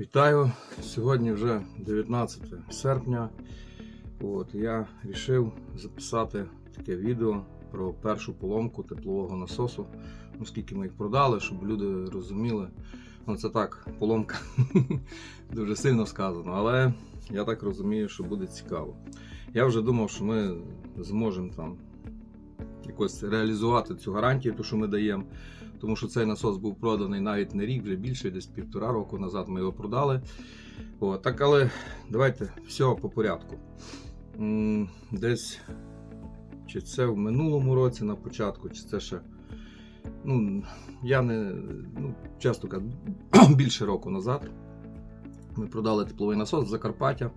Вітаю! Сьогодні вже 19 серпня. От, я вирішив записати таке відео про першу поломку теплового насосу. Ну, скільки ми їх продали, щоб люди розуміли. Ну, це так, поломка дуже сильно сказано, але я так розумію, що буде цікаво. Я вже думав, що ми зможемо там якось реалізувати цю гарантію, ту, що ми даємо. Тому що цей насос був проданий навіть не рік, вже більше, десь півтора року назад ми його продали. От, так, але давайте все по порядку. Десь чи це в минулому році на початку, чи це ще. Ну, я не ну, часто кажу, більше року назад. Ми продали тепловий насос в Закарпаття.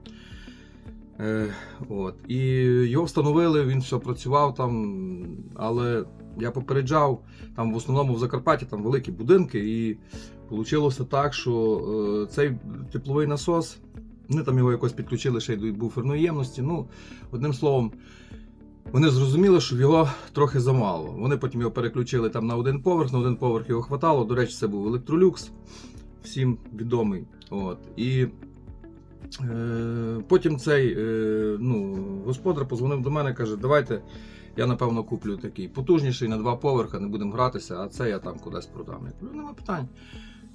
Е, от. І його встановили, він все працював там, але я попереджав, там в основному в Закарпатті там великі будинки, і вийшло так, що е, цей тепловий насос, вони там його якось підключили ще й до буферної ємності. Ну, одним словом, вони зрозуміли, що його трохи замало. Вони потім його переключили там на один поверх, на один поверх його хватало. До речі, це був електролюкс, всім відомий. От. І Е, Потім цей е, ну, господар позвонив до мене каже, давайте я напевно куплю такий потужніший на два поверха, не будемо гратися, а це я там кудись продам. Я кажу, нема питань.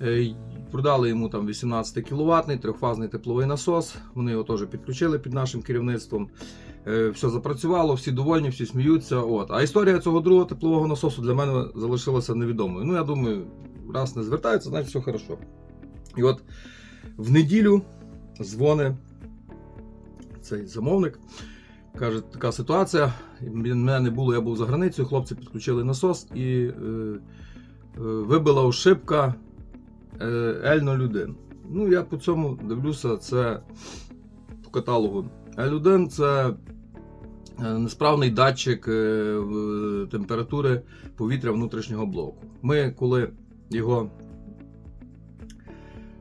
Е, Продали йому там 18 кВт трьохфазний тепловий насос. Вони його теж підключили під нашим керівництвом. Е, Все запрацювало, всі довольні, всі сміються. От. А історія цього другого теплового насосу для мене залишилася невідомою. Ну, я думаю, раз не звертаються, значить все хорошо. І от в неділю дзвони цей замовник. Каже, така ситуація. Мене не було, я був за границею, хлопці підключили насос і е, е, вибила ошибка е, L01. Ну, я по цьому дивлюся, це по каталогу. L1 це е, несправний датчик е, температури повітря внутрішнього блоку. Ми, коли його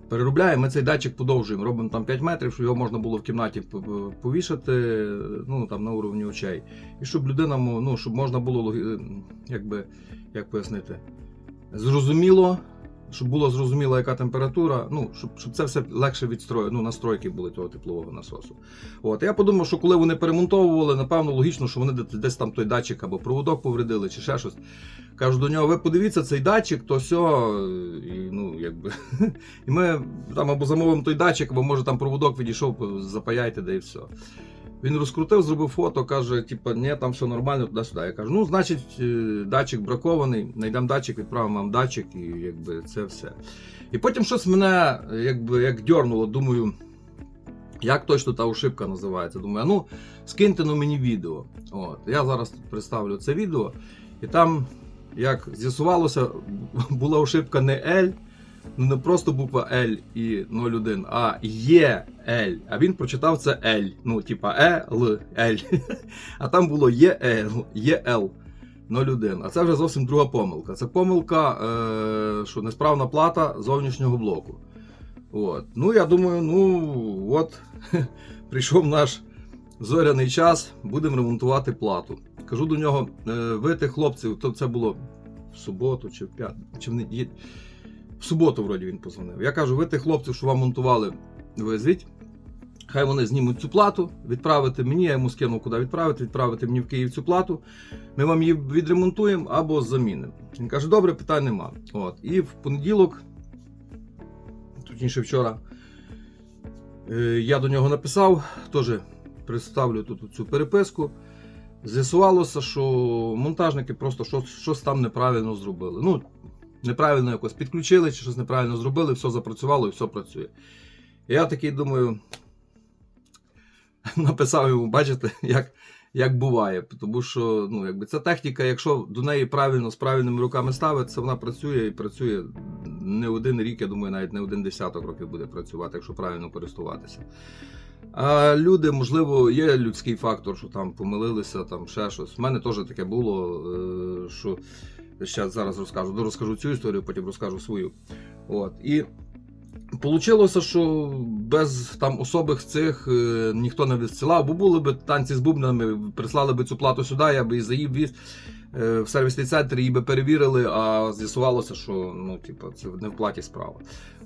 переробляємо, ми цей датчик подовжуємо, робимо там 5 метрів, щоб його можна було в кімнаті повішати ну, там, на уровні очей. І щоб людина, ну, щоб можна було якби, як пояснити, зрозуміло, щоб було зрозуміло, яка температура, ну, щоб, щоб це все легше відстроїти, ну, настройки були того теплового насосу. От. Я подумав, що коли вони перемонтовували, напевно, логічно, що вони десь там той датчик або проводок повредили, чи ще щось. Кажу до нього, ви подивіться цей датчик, то все, і, ну, якби. І ми там або замовимо той датчик, або може там проводок відійшов, запаяйте, да і все. Він розкрутив, зробив фото, каже, типа, ні, там все нормально, туди-сюди. Я кажу, ну, значить, е, датчик бракований, знайдемо датчик, відправимо вам датчик, і якби це все. І потім щось мене якби як дьорнуло, думаю, як точно та ошибка називається. Думаю, ну скиньте ну мені відео. От. Я зараз представлю це відео, і там, як з'ясувалося, була ошибка не L, ну не просто буква L і 01, а є L. А він прочитав це L. Ну, типа Е, Л, L. А там було є L, L. 01. А це вже зовсім друга помилка. Це помилка, е, що несправна плата зовнішнього блоку. От. Ну, я думаю, ну от прийшов наш зоряний час, будемо ремонтувати плату. Кажу до нього, е, ви тих хлопців, то це було в суботу чи в п'ятницю, чи в неділю. В суботу, вроді, він позвонив. Я кажу, ви тих хлопців, що вам монтували, визвіть. Хай вони знімуть цю плату, відправити мені, я йому скинув, куди відправити, відправити мені в Київ цю плату. Ми вам її відремонтуємо або замінимо. Він каже, добре, питань нема. От. І в понеділок, точніше вчора, е, я до нього написав, теж представлю тут цю переписку. З'ясувалося, що монтажники просто щось, щось там неправильно зробили. Ну, неправильно якось підключили, чи щось неправильно зробили, все запрацювало і все працює. Я такий думаю, написав йому, бачите, як, як буває. Тому що ну, якби ця техніка, якщо до неї правильно з правильними руками ставиться, вона працює і працює не один рік, я думаю, навіть не один десяток років буде працювати, якщо правильно користуватися. А люди, можливо, є людський фактор, що там помилилися, там ще щось. У мене теж таке було, е, що ще зараз розкажу. Ну, розкажу цю історію, потім розкажу свою. От. І Получилося, що без там особих цих е, ніхто не відсилав, бо були б танці з бубнами, прислали б цю плату сюди, я би і заїв віз е, в сервісний центр, її би перевірили, а з'ясувалося, що ну, типу, це не в платі справа.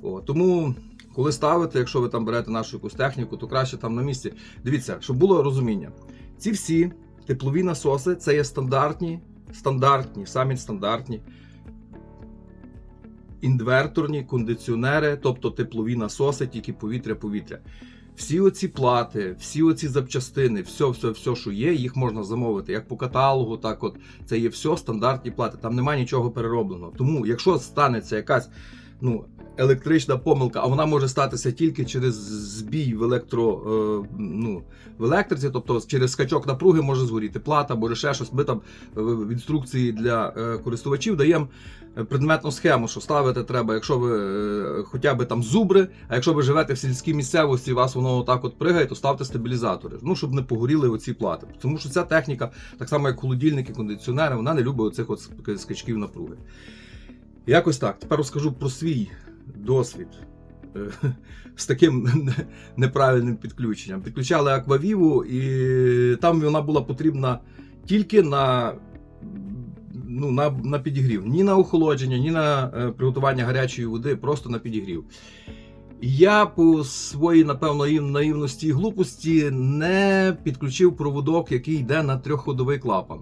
О, тому коли ставите, якщо ви там берете нашу якусь техніку, то краще там на місці. Дивіться, щоб було розуміння. Ці всі теплові насоси це є стандартні, стандартні, самі стандартні інверторні кондиціонери, тобто теплові насоси, тільки повітря-повітря. Всі оці плати, всі оці запчастини, все, все, все, що є, їх можна замовити як по каталогу, так от це є все стандартні плати. Там немає нічого переробленого. Тому, якщо станеться якась ну, електрична помилка, а вона може статися тільки через збій в електро, е, ну, в електриці, тобто через скачок напруги може згоріти плата, може ще щось. Ми там е, в інструкції для е, користувачів даємо е, предметну схему, що ставити треба, якщо ви е, хоча б там зубри, а якщо ви живете в сільській місцевості, у вас воно отак от пригає, то ставте стабілізатори, ну щоб не погоріли оці плати. Тому що ця техніка, так само як холодильники, кондиціонери, вона не любить оцих от скачків напруги. Якось так. Тепер розкажу про свій досвід е, з таким неправильним підключенням. Підключали аквавіву, і там вона була потрібна тільки на, ну, на, на підігрів. Ні на охолодження, ні на е, приготування гарячої води, просто на підігрів. Я по своїй, напевно, наївності і глупості не підключив проводок, який йде на трьохходовий клапан.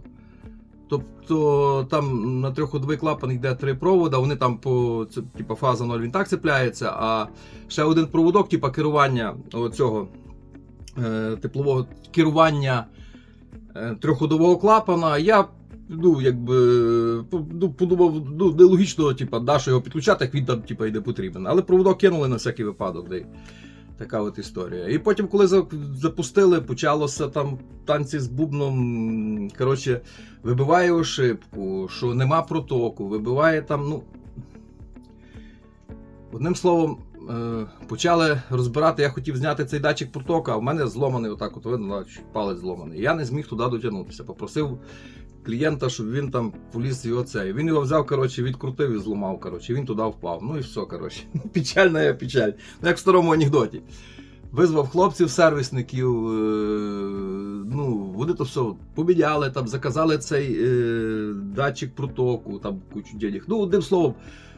Тобто там на трьохходовий клапан йде три провода, вони там по це, типа фаза 0 він так цепляється, а ще один проводок, типа керування цього е, теплового керування е, трьохходового клапана. Я ну, якби, ну, подумав, ну, нелогічно, типа, да, його підключати, як він там типа, йде потрібен. Але проводок кинули на всякий випадок. Де. Така от історія. І потім, коли запустили, почалося там танці з бубном. Коротше, вибиває ошибку, що нема протоку, вибиває там, ну. Одним словом, е, почали розбирати, я хотів зняти цей датчик протока, а в мене зломаний, отак, от видно, палець зломаний. Я не зміг туди дотягнутися. Попросив клієнта, щоб він там поліз його цей. Він його взяв, коротше, відкрутив і зламав. Коротше, він туди впав. Ну і все, коротше. Печальна я печаль. Ну, як в старому анекдоті. Визвав хлопців, сервісників. е, Ну, вони то все поміняли, там, заказали цей е, датчик протоку, там кучу денег. Ну, одним словом,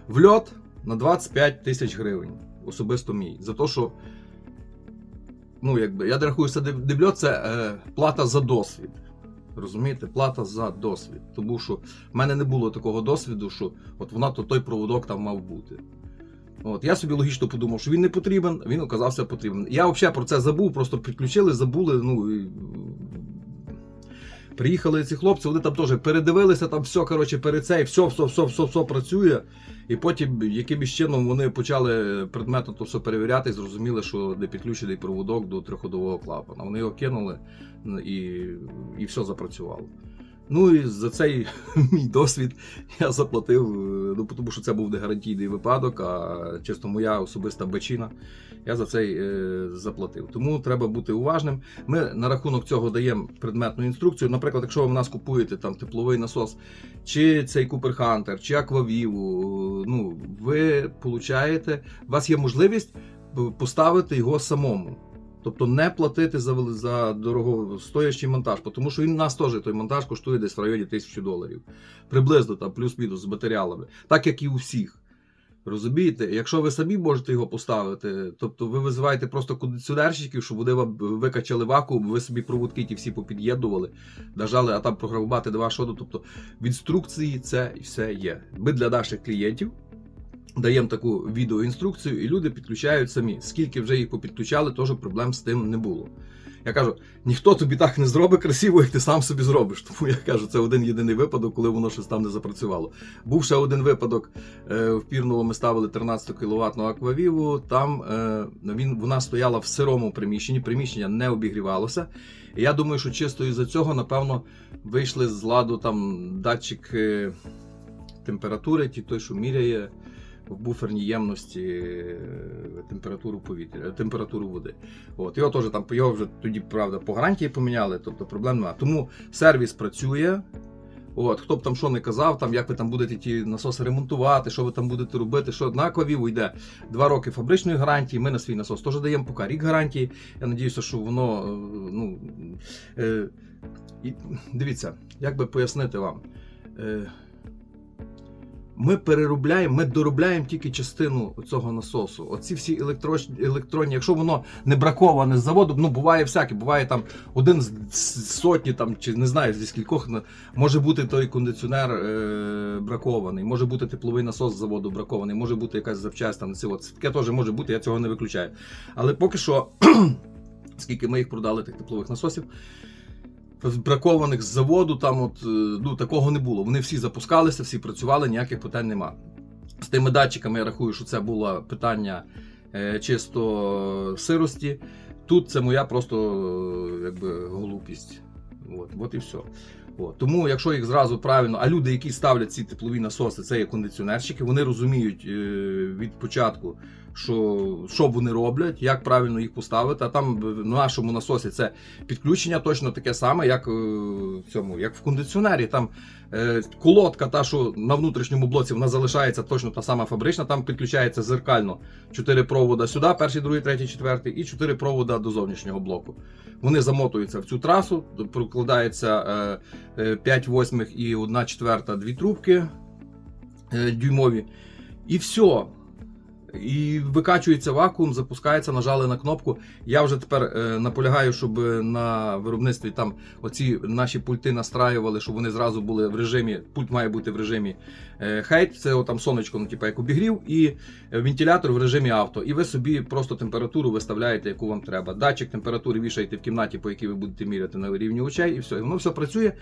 в льот на 25 тисяч гривень. Особисто мій. За те, що. Ну, якби, я рахую, це це е, плата за досвід. Розумієте, плата за досвід. Тому що в мене не було такого досвіду, що от вона то той проводок там мав бути. От, я собі логічно подумав, що він не потрібен, він оказався потрібен. Я взагалі про це забув, просто підключили, забули. Ну. Приїхали ці хлопці, вони там теж передивилися, там все, коротше, перед цей, все, все, все, все, все працює. І потім якимось чином вони почали предметно то все перевіряти і зрозуміли, що не підключений проводок до триходового клапана. Вони його кинули і, і все запрацювало. Ну і за цей мій досвід я заплатив, е, ну тому що це був не гарантійний випадок, а чисто моя особиста бечина. Я за цей е, заплатив. Тому треба бути уважним. Ми на рахунок цього даємо предметну інструкцію. Наприклад, якщо ви в нас купуєте там тепловий насос, чи цей Cooper Hunter, чи Аквавіву, ну ви получаєте, у вас є можливість поставити його самому. Тобто не платити за, за дорогостоящий монтаж, тому що він нас теж той монтаж коштує десь в районі тисячі доларів. Приблизно там плюс-мінус з матеріалами, так як і у всіх. Розумієте, якщо ви самі можете його поставити, тобто ви визиваєте просто кондиціонерщиків, щоб вони вам викачали вакуум, ви собі проводки ті всі попід'єднували, нажали, а там програмувати до вашого. Тобто в інструкції це все є. Ми для наших клієнтів даємо таку відеоінструкцію, і люди підключають самі. Скільки вже їх попідключали, теж проблем з тим не було. Я кажу, ніхто тобі так не зробить красиво, як ти сам собі зробиш. Тому я кажу, це один єдиний випадок, коли воно щось там не запрацювало. Був ще один випадок. е, В Пірново ми ставили 13 кВт аквавіву. Там е, він, вона стояла в сирому приміщенні, приміщення не обігрівалося. І я думаю, що чисто із-за цього, напевно, вийшли з ладу там датчик е, температури, ті той, що міряє в буферній ємності е, температуру повітря, температуру води. От його теж там його вже тоді, правда, по гарантії поміняли, тобто проблем немає. Тому сервіс працює. От, хто б там що не казав, там як ви там будете ті насоси ремонтувати, що ви там будете робити, що на аквавіву йде два роки фабричної гарантії. Ми на свій насос теж даємо поки рік гарантії. Я надіюся, що воно е, ну е, дивіться, як би пояснити вам. Е, ми переробляємо, ми доробляємо тільки частину цього насосу. Оці всі електро... електронні, якщо воно не браковане з заводу, ну буває всяке, буває там один з сотні, там чи не знаю, зі скількох може бути той кондиціонер е... бракований, може бути тепловий насос з заводу бракований, може бути якась запчасть там. Це таке теж може бути, я цього не виключаю. Але поки що, скільки ми їх продали, тих теплових насосів. Бракованих з заводу, там от е, ну такого не було. Вони всі запускалися, всі працювали, ніяких питань нема. З тими датчиками я рахую, що це було питання е, чисто сирості. Тут це моя просто е, якби глупість. От, от і все. От. Тому, якщо їх зразу правильно, а люди, які ставлять ці теплові насоси, це є кондиціонерщики, вони розуміють від початку, що, що вони роблять, як правильно їх поставити. А там в нашому насосі це підключення точно таке саме, як е, в цьому, як в кондиціонері. Там е, колодка, та, що на внутрішньому блоці, вона залишається точно та сама фабрична, там підключається зеркально. Чотири провода сюди, перший, другий, третій, четвертий, і чотири провода до зовнішнього блоку. Вони замотуються в цю трасу, прокладається е, е, 5 восьмих і 1 четверта дві трубки дюймові. І все. І викачується вакуум, запускається, нажали на кнопку. Я вже тепер е, наполягаю, щоб на виробництві там оці наші пульти настраювали, щоб вони зразу були в режимі. Пульт має бути в режимі хейт, це там сонечко, ну типу як обігрів, і вентилятор в режимі авто. І ви собі просто температуру виставляєте, яку вам треба. Датчик температури вішаєте в кімнаті, по якій ви будете міряти на рівні очей, і все. І воно все працює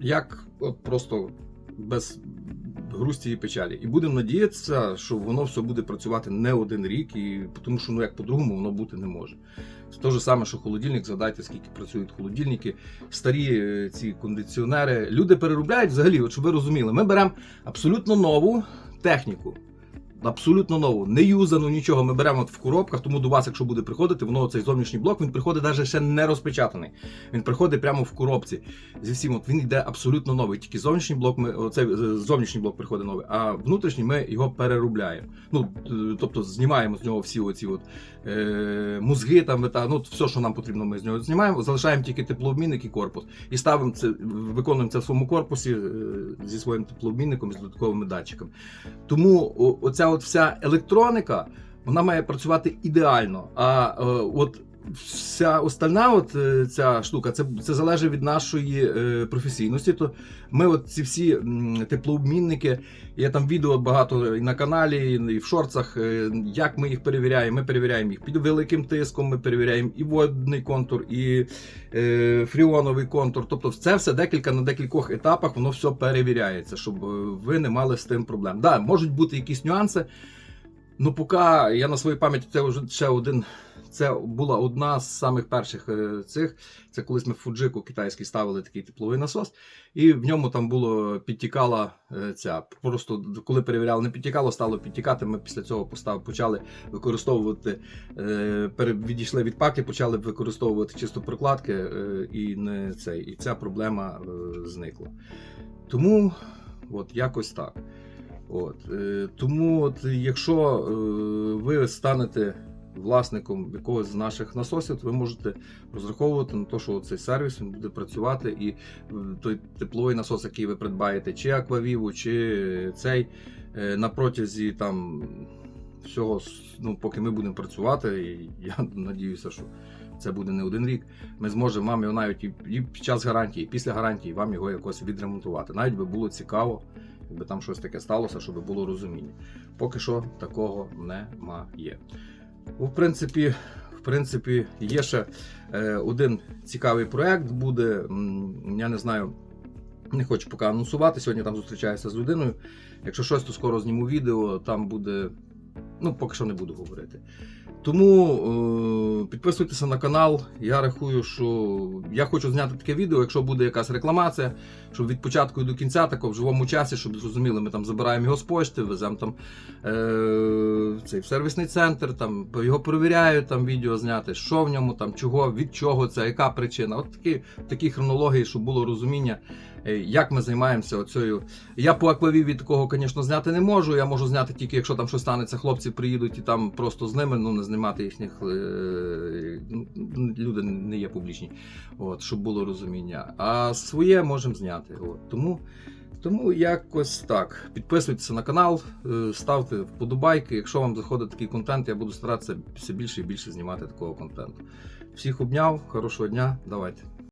як от просто без грусті і печалі. І будемо надіятися, що воно все буде працювати не один рік, і тому що ну як по-другому воно бути не може. Це те ж саме, що холодильник, згадайте, скільки працюють холодильники, старі е, ці кондиціонери. Люди переробляють взагалі, от щоб ви розуміли, ми беремо абсолютно нову техніку. Абсолютно нову, не юзану нічого. Ми беремо в коробках, тому до вас, якщо буде приходити, воно цей зовнішній блок, він приходить навіть ще не розпечатаний. Він приходить прямо в коробці. Зі всім, от він йде абсолютно новий. Тільки зовнішній блок, ми оцей е, зовнішній блок приходить новий, а внутрішній ми його переробляємо. Ну е, тобто знімаємо з нього всі оці от е, мозги, там та ну все, що нам потрібно, ми з нього знімаємо. Залишаємо тільки теплообмінник і корпус. І ставимо це, виконуємо це в своєму корпусі е, зі своїм теплообмінником і з додатковими датчиками. Тому оця от вся електроніка вона має працювати ідеально. А е, от вся остальна от, е, ця штука, це, це залежить від нашої е, професійності. То ми от ці всі теплообмінники, є там відео багато і на каналі, і в шорцах, е, як ми їх перевіряємо. Ми перевіряємо їх під великим тиском, ми перевіряємо і водний контур, і е, фріоновий контур. Тобто це все декілька на декількох етапах, воно все перевіряється, щоб е, ви не мали з тим проблем. Да, можуть бути якісь нюанси. Ну, поки я на своїй пам'яті це вже ще один. Це була одна з самих перших е, цих. Це колись ми в Фуджику китайський ставили такий тепловий насос, і в ньому там було підтікала е, ця. Просто коли перевіряли, не підтікало, стало підтікати. Ми після цього постав, почали використовувати, е, відійшли від паки, почали використовувати чисто прокладки, і не цей, і ця проблема зникла. Тому от якось так. От, тому, от, якщо ви станете власником якогось з наших насосів, то ви можете розраховувати на те, що цей сервіс він буде працювати, і е, той тепловий насос, який ви придбаєте, чи Аквавіву, чи цей е, на протязі там всього, ну, поки ми будемо працювати, і я надіюся, що це буде не один рік. Ми зможемо вам його навіть і, під час гарантії, і після гарантії вам його якось відремонтувати. Навіть би було цікаво, якби там щось таке сталося, щоб було розуміння. Поки що такого немає. В принципі, в принципі, є ще е, один цікавий проект. Буде, я не знаю, не хочу поки анонсувати. Сьогодні там зустрічаюся з людиною. Якщо щось, то скоро зніму відео, там буде. Ну, поки що не буду говорити. Тому е, підписуйтеся на канал. Я рахую, що я хочу зняти таке відео, якщо буде якась рекламація, щоб від початку і до кінця, тако в живому часі, щоб зрозуміли, ми там забираємо його з почти, веземо там е, цей сервісний центр, там його перевіряють, там відео зняти, що в ньому, там чого, від чого це, яка причина. От такі, в такій хронології, щоб було розуміння, як ми займаємося оцею. Я по аквавіві такого, звісно, зняти не можу. Я можу зняти тільки, якщо там щось станеться, хлопці приїдуть і там просто з ними, ну не знімати їхніх е, ну, люди не є публічні, от, щоб було розуміння. А своє можемо зняти. От. Тому, Тому якось так. Підписуйтесь на канал, е, ставте вподобайки. Якщо вам заходить такий контент, я буду старатися все більше і більше знімати такого контенту. Всіх обняв, хорошого дня, давайте.